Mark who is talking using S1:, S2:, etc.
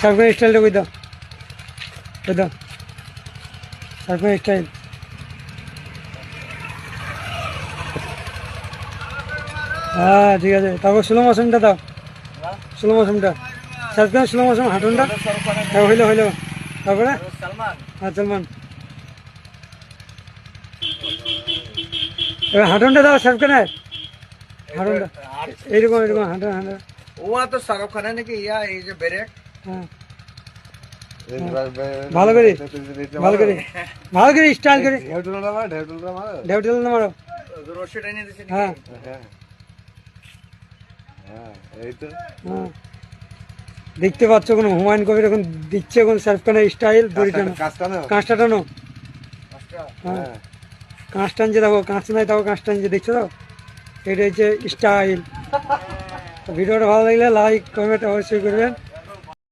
S1: সার্ফের স্টাইলটা কই দাও? কই দাও। সার্ফের স্টাইল হ্যাঁ ঠিক আছে। তারপর স্লো মৌসুমটা দাও। স্লো মৌসুমটা সার্ফ খানের স্লো মৌসুম হাঁটুনটা হ্যাঁ হইল হইল। তারপরে? হ্যাঁ সলমান। এবার হাঁটুনটা দাও সার্ফ খানের হাঁটুনটা এইরকম এরকম হাঁটা হাঁটা
S2: ও তো শাহরুখ খানের নাকি ইয়া এই যে ব্রেক।
S1: হ্যাঁ ভালো করে ভালো করে ভালো করে স্টাইল করে। ঢেউ ঢেউ না মারো হ্যাঁ। হ্যাঁ। দেখতে পাচ্ছ কোনো হুমায়ুন কবির এখন দিচ্ছে কোন সার্ফ খানের স্টাইল দড়ি টানো কাঁচটা টানো হ্যাঁ। কাঁচ টানছে দেখো কাঁচ নাই তাও কাঁচ টানছে দেখছ তো? এটা হচ্ছে স্টাইল। ভিডিওটা ভালো লাগলে লাইক কমেন্ট অবশ্যই করবেন।